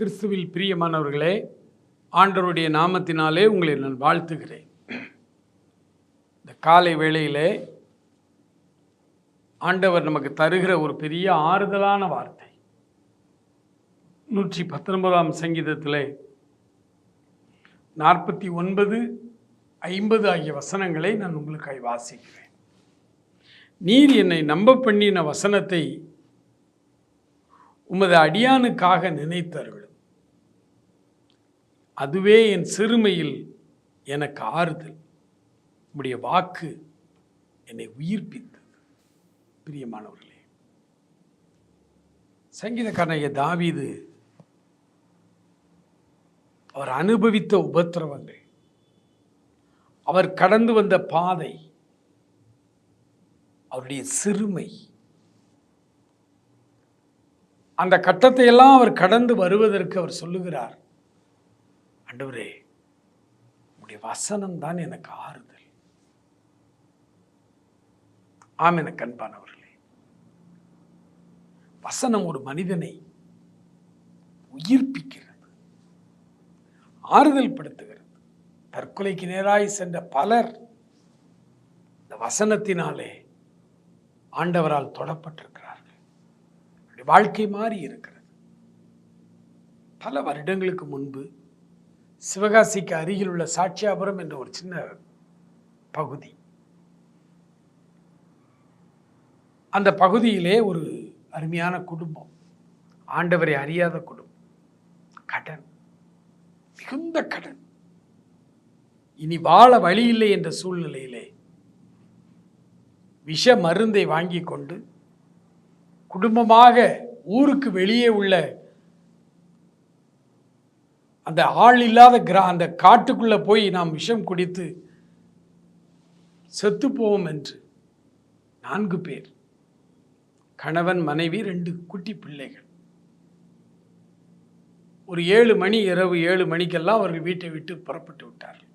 கிறிஸ்துவில் பிரியமானவர்களே ஆண்டவருடைய நாமத்தினாலே உங்களை நான் வாழ்த்துகிறேன். இந்த காலை வேளையிலே ஆண்டவர் நமக்கு தருகிற ஒரு பெரிய ஆறுதலான வார்த்தை. நூற்றி பத்தொன்பதாம் சங்கீதத்தில் நாற்பத்தி ஒன்பது ஐம்பது ஆகிய வசனங்களை நான் உங்களுக்காய் வாசிக்கிறேன். நீர் என்னை நம்ப பண்ணின வசனத்தை உமது அடியானுக்காக நினைத்தார்கள் அதுவே என் சிறுமையில் எனக்கு ஆறுதல். உம்முடைய வாக்கு என்னை உயிர்ப்பித்தது. பிரியமானவர்களே சங்கீதக்காரனைய தாவீது அவர் அனுபவித்த உபத்திரவங்கள் அவர் கடந்து வந்த பாதை அவருடைய சிறுமை அந்த கட்டத்தை எல்லாம் அவர் கடந்து வருவதற்கு அவர் சொல்லுகிறார். ஆண்டவரே உடைய வசனம் தான் எனக்கு ஆறுதல். ஆம் என கண்பானவர்களே வசனம் ஒரு மனிதனை உயிர்ப்பிக்கிறது ஆறுதல் படுத்துகிறது தற்கொலைக்கு நேராய் சென்ற பலர் இந்த வசனத்தினாலே ஆண்டவரால் தொடப்பட்டிருக்கிறார்கள். வாழ்க்கை மாறி இருக்கிறது. பல வருடங்களுக்கு முன்பு சிவகாசிக்கு அருகில் உள்ள சாட்சியாபுரம் என்ற ஒரு சின்ன பகுதி. அந்த பகுதியிலே ஒரு அருமையான குடும்பம். ஆண்டவரை அறியாத குடும்பம். கடன். மிகுந்த கடன். இனி வாழ வழி இல்லை என்ற சூழ்நிலையிலே விஷ மருந்தை வாங்கி கொண்டு குடும்பமாக ஊருக்கு வெளியே உள்ள அந்த ஆள் இல்லாத கிரா அந்த காட்டுக்குள்ளே போய் நாம் விஷம் குடித்து செத்துப்போவோம் என்று நான்கு பேர். கணவன் மனைவி ரெண்டு குட்டி பிள்ளைகள். ஒரு ஏழு மணி இரவு ஏழு மணிக்கெல்லாம் அவர்கள் வீட்டை விட்டு புறப்பட்டு விட்டார்கள்.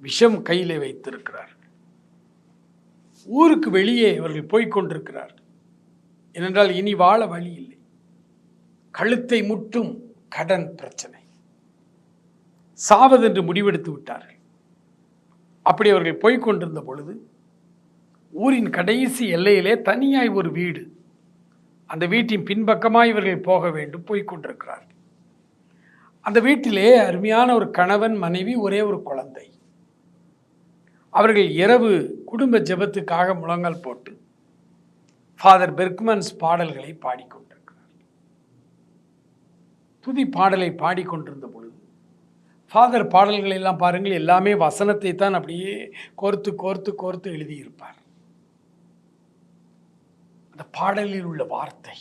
விஷம் கையிலே வைத்திருக்கிறார்கள். ஊருக்கு வெளியே அவர்கள் போய்கொண்டிருக்கிறார்கள் ஏனென்றால் இனி வாழ வழி இல்லை. கழுத்தை முட்டும் கடன் பிரச்சனை. சாவதென்று முடிவெடுத்து விட்டார்கள். அப்படி அவர்கள் போய்கொண்டிருந்த பொழுது ஊரின் கடைசி எல்லையிலே தனியாய் ஒரு வீடு அந்த வீட்டின் பின்பக்கமாக இவர்கள் போக வேண்டும் போய்கொண்டிருக்கிறார்கள் அந்த வீட்டிலே அருமையான ஒரு கணவன் மனைவி ஒரே ஒரு குழந்தை. அவர்கள் இரவு குடும்ப ஜெபத்துக்காக முழங்கல் போட்டு ஃபாதர் பெர்க்மன்ஸ் பாடல்களை பாடிக்கொண்டிருக்கிறார் துதி பாடலை பாடிக்கொண்டிருந்த பொழுது ஃபாதர் பாடல்கள் எல்லாம் பாருங்கள். எல்லாமே வசனத்தை தான் அப்படியே கோர்த்து கோர்த்து கோர்த்து எழுதியிருப்பார். அந்த பாடலில் உள்ள வார்த்தை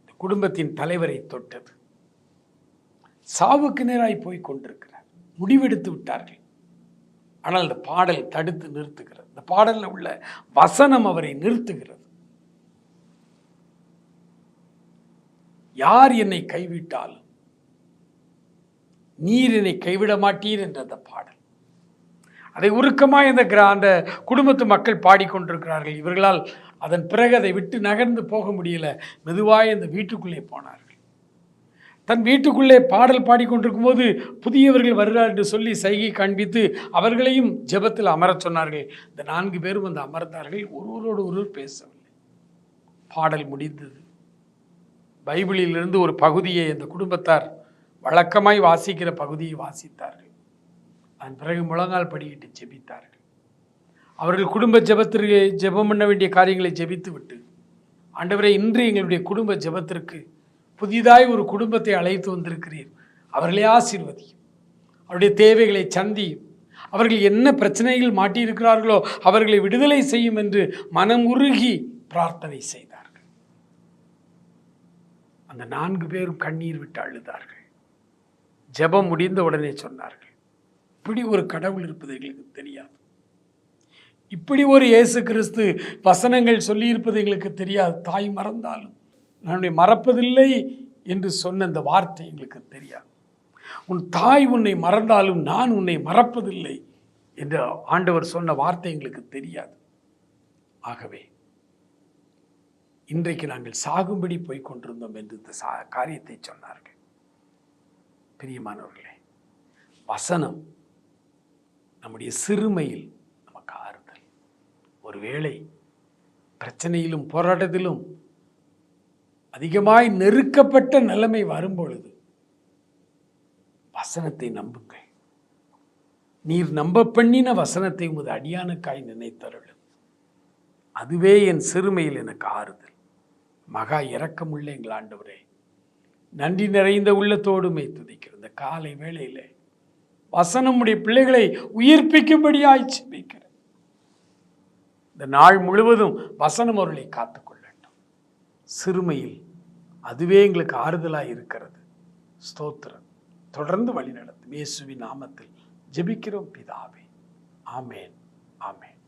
இந்த குடும்பத்தின் தலைவரை தொட்டது. சாவுக்கு நேராய் போய் கொண்டிருக்கிறார். முடிவெடுத்து விட்டார்கள். ஆனால் இந்த பாடல் தடுத்து நிறுத்துகிறது. இந்த பாடலில் உள்ள வசனம் அவரை நிறுத்துகிறது. யார் என்னை கைவிட்டாலும் நீர் என்னை கைவிட மாட்டீர் என்ற அந்த பாடல். அதை உருக்கமாக இந்த கிரா அந்த குடும்பத்து மக்கள் பாடிக்கொண்டிருக்கிறார்கள். இவர்களால் அதன் பிறகு அதை விட்டு நகர்ந்து போக முடியல. மெதுவாக இந்த வீட்டுக்குள்ளே போனார்கள். தன் வீட்டுக்குள்ளே பாடல் பாடிக்கொண்டிருக்கும் போது புதியவர்கள் வருகிறார் என்று சொல்லி சைகை காண்பித்து அவர்களையும் ஜெபத்தில் அமரச் சொன்னார்கள். இந்த நான்கு பேரும் வந்து அமர்ந்தார்கள். ஒருவரோடு ஒருவர் பேசவில்லை. பாடல் முடிந்தது. பைபிளிலிருந்து ஒரு பகுதியை அந்த குடும்பத்தார் வழக்கமாய் வாசிக்கிற பகுதியை வாசித்தார்கள். அதன் பிறகு முழங்கால் படியிட்டு ஜெபித்தார்கள். அவர்கள் குடும்ப ஜெபத்திற்கு ஜெபம் பண்ண வேண்டிய காரியங்களை ஜெபித்து விட்டு ஆண்டவரை இன்று எங்களுடைய குடும்ப ஜெபத்திற்கு புதிதாய் ஒரு குடும்பத்தை அழைத்து வந்திருக்கிறீர். அவர்களே ஆசீர்வதி அவருடைய தேவைகளை சந்தி அவர்கள் என்ன பிரச்சனைகள் மாட்டியிருக்கிறார்களோ அவர்களை விடுதலை செய்யும் என்று மனம் உருகி பிரார்த்தனை செய்து அந்த நான்கு பேரும் கண்ணீர் விட்டு அழுதார்கள். ஜெபம் முடிந்த உடனே சொன்னார்கள் இப்படி ஒரு கடவுள் இருப்பது எங்களுக்கு தெரியாது. இப்படி ஒரு இயேசு கிறிஸ்து வசனங்கள் சொல்லியிருப்பது எங்களுக்கு தெரியாது. தாய் மறந்தாலும் நான் மறப்பதில்லை என்று சொன்ன இந்த வார்த்தை எங்களுக்கு தெரியாது. உன் தாய் உன்னை மறந்தாலும் நான் உன்னை மறப்பதில்லை என்று ஆண்டவர் சொன்ன வார்த்தை எங்களுக்கு தெரியாது. ஆகவே இன்றைக்கு நாங்கள் சாகும்படி போய் கொண்டிருந்தோம் என்று இந்த சா காரியத்தை சொன்னார்கள். பிரியமானவர்களே வசனம் நம்முடைய சிறுமையில் நமக்கு ஆறுதல். ஒருவேளை பிரச்சனையிலும் போராட்டத்திலும் அதிகமாய் நெருக்கப்பட்ட நிலைமை வரும்பொழுது வசனத்தை நம்புங்கள். நீர் நம்ப பண்ணின வசனத்தை உமது அடியானுக்காய் நினைத்தருளும். அதுவே என் சிறுமையில் எனக்கு ஆறுதல். மகா இறக்கமுள்ள எங்கள் ஆண்டவரே. நன்றி நிறைந்த உள்ளத்தோடுமை துதிக்கிற இந்த காலை வேளையிலே வசனமுடைய பிள்ளைகளை உயிர்ப்பிக்கும்படியாய் செபிக்கிறேன் இந்த நாள் முழுவதும் வசனம் அவர்களை காத்துக்கொள்ளட்டும். சிறுமையில் அதுவே எங்களுக்கு ஆறுதலாக இருக்கிறது. ஸ்தோத்திரம். தொடர்ந்து வழி நடத்தும். இயேசுவின் நாமத்தில் ஜெபிக்கிறோம் பிதாவே. ஆமேன். ஆமேன்.